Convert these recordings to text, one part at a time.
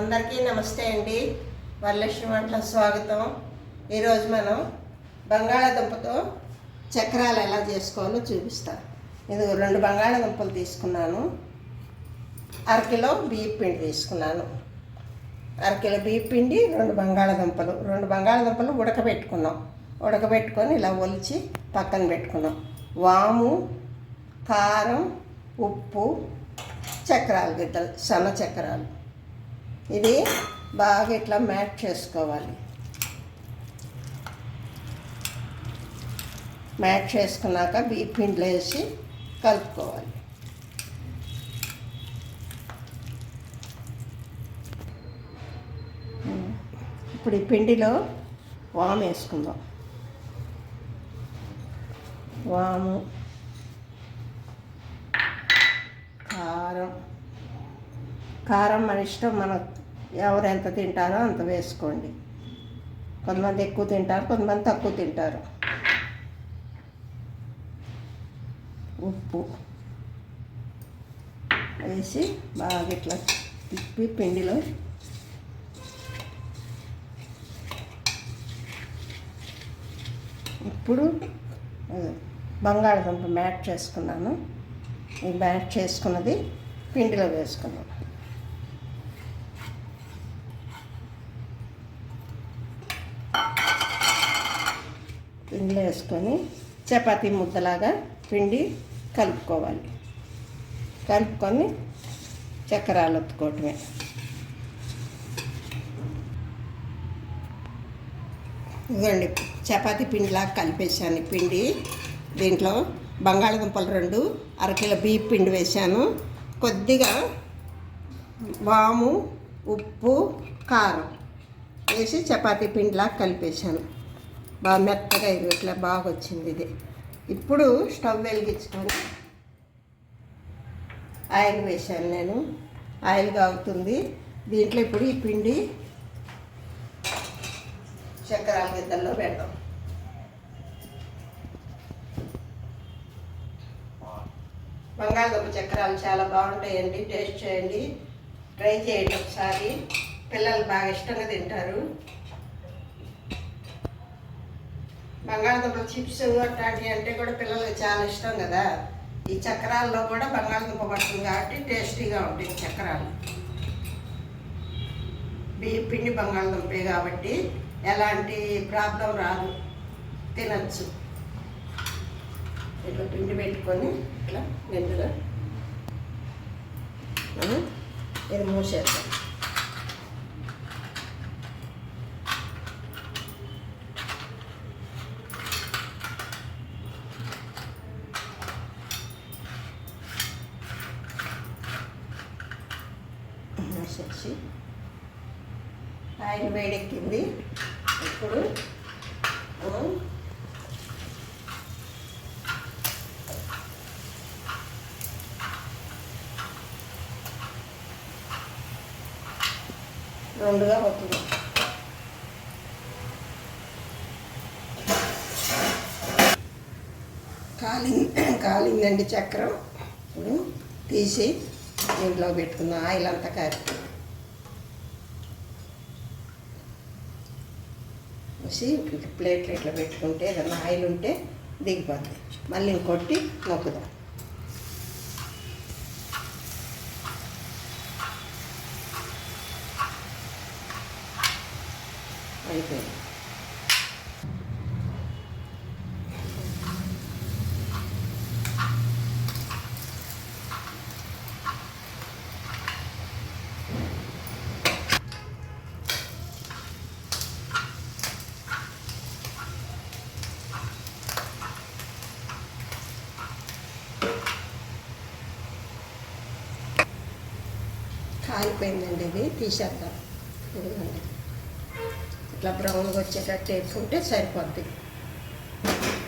అందరికీ నమస్తే అండి. వరలక్ష్మి వంటల స్వాగతం. ఈరోజు మనం బంగాళాదుంపతో చక్రాలు ఎలా చేసుకోవాలో చూపిస్తాం ఇది రెండు బంగాళాదుంపలు తీసుకున్నాను. అరకిలో బియ్యం పిండి తీసుకున్నాను. అరకిలో బియ్యం పిండి రెండు బంగాళాదుంపలు. రెండు బంగాళాదుంపలు ఉడకబెట్టుకున్నాం. ఉడకబెట్టుకొని ఇలా ఒలిచి పక్కన పెట్టుకున్నాం. వాము కారం ఉప్పు చక్రాలు గిద్దలు సన్న చక్రాలు. ఇది బాగా ఇట్లా మ్యాట్ చేసుకోవాలి. మ్యాట్ చేసుకున్నాక బియ్య పిండిలో వేసి కలుపుకోవాలి. ఇప్పుడు ఈ పిండిలో వాము వేసుకుందాం. వాము కారం. కారం మన ఇష్టం మన ఎవరు ఎంత తింటారో అంత వేసుకోండి. కొంతమంది ఎక్కువ తింటారు కొంతమంది తక్కువ తింటారు. ఉప్పు వేసి బాగా ఇట్లా తిప్పి పిండిలో ఇప్పుడు బంగాళదుంప మ్యాట్ చేసుకున్నాను. ఈ మ్యాట్ చేసుకున్నది పిండిలో వేసుకున్నాను. పిండిలో వేసుకొని చపాతీ ముద్దలాగా పిండి కలుపుకోవాలి. కలుపుకొని చక్రాలు ఒత్తుకోవటమే. ఇదిగోండి చపాతీ పిండిలాగా కలిపేసాను పిండి. దీంట్లో బంగాళదుంపలు రెండు అరకిలో బియ్య పిండి వేశాను. కొద్దిగా వాము ఉప్పు కారం వేసి చపాతీ పిండిలాగా కలిపేశాను. బాగా మెత్తగా ఇది ఇట్లా బాగా వచ్చింది ఇది. ఇప్పుడు స్టవ్ వెలిగించుకొని ఆయిల్ వేశాను నేను. ఆయిల్ కాగుతుంది. దీంట్లో ఇప్పుడు ఈ పిండి చక్రాల గిద్దల్లో పెడదాం బంగాళదుంప చక్రాలు చాలా బాగుంటాయండి. టేస్ట్ చేయండి. ట్రై చేయండి ఒకసారి. పిల్లలు బాగా ఇష్టంగా తింటారు. బంగాళదుంప చిప్స్ అట్లాంటివి అంటే కూడా పిల్లలకి చాలా ఇష్టం కదా. ఈ చక్రాల్లో కూడా బంగాళదుంప పడుతుంది కాబట్టి టేస్టీగా ఉంటుంది చక్రాలు. బియ్యం పిండి బంగాళదుంపే కాబట్టి ఎలాంటి ప్రాబ్లం రాదు. తినచ్చు. ఇట్లా పిండి పెట్టుకొని ఇట్లా నిండుగా ఇది మూసేద్దాం. వచ్చి ఆయిల్ వేడెక్కింది ఇప్పుడు రెండుగా అవుతుంది. కాలింగ్ కాలిందండి చక్రం. ఇప్పుడు తీసి దీంట్లో పెట్టుకుందాం ఆయిల్ అంతా కారి చూసి ప్లేట్లు ఇట్లా పెట్టుకుంటే ఏదన్నా ఆయిల్ ఉంటే దిగిపోద్ది. మళ్ళీ ఇంకొట్టి నొక్కుదాం అయిపోయింది. కాలిపోయిందండి ఇది తీసేద్దాం. ఇదిగోండి. ఇట్లా బ్రౌన్గా వచ్చేటట్టు వేసుకుంటే సరిపోద్ది.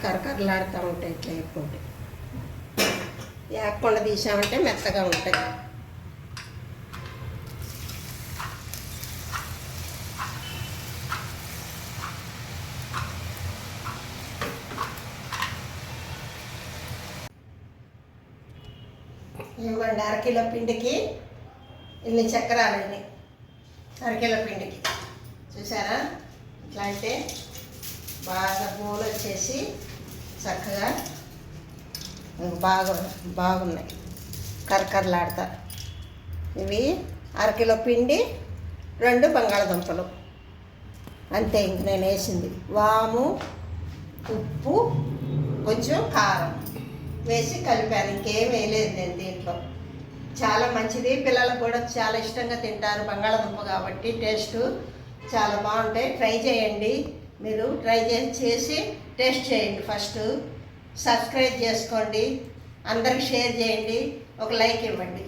కరకరలాడుతూ ఉంటాయి ఇట్లా వేసుకుంటే వేయకుండా తీసామంటే మెత్తగా ఉంటాయి. ఇవ్వండి అరకిలో పిండికి ఇన్ని చక్రాలండి అరకిలో పిండికి. చూసారా ఇట్లా అంటే బాగా పూలు వచ్చేసి చక్కగా బాగా బాగున్నాయి. కరకరలాడతా. ఇవి అరకిలో పిండి రెండు బంగాళదుంపలు. అంతే ఇంక నేను వేసింది. వాము ఉప్పు కొంచెం కారం. వేసి కలిపాను. ఇంకేం వేయలేదు నేను దీంట్లో. చాలా మంచిది. పిల్లలకు కూడా చాలా ఇష్టంగా తింటారు. బంగాళదుంప కాబట్టి టేస్ట్ చాలా బాగుంటాయి. ట్రై చేయండి. మీరు ట్రై చేసి చేసి టేస్ట్ చేయండి ఫస్ట్. సబ్స్క్రైబ్ చేసుకోండి. అందరికి షేర్ చేయండి. ఒక లైక్ ఇవ్వండి.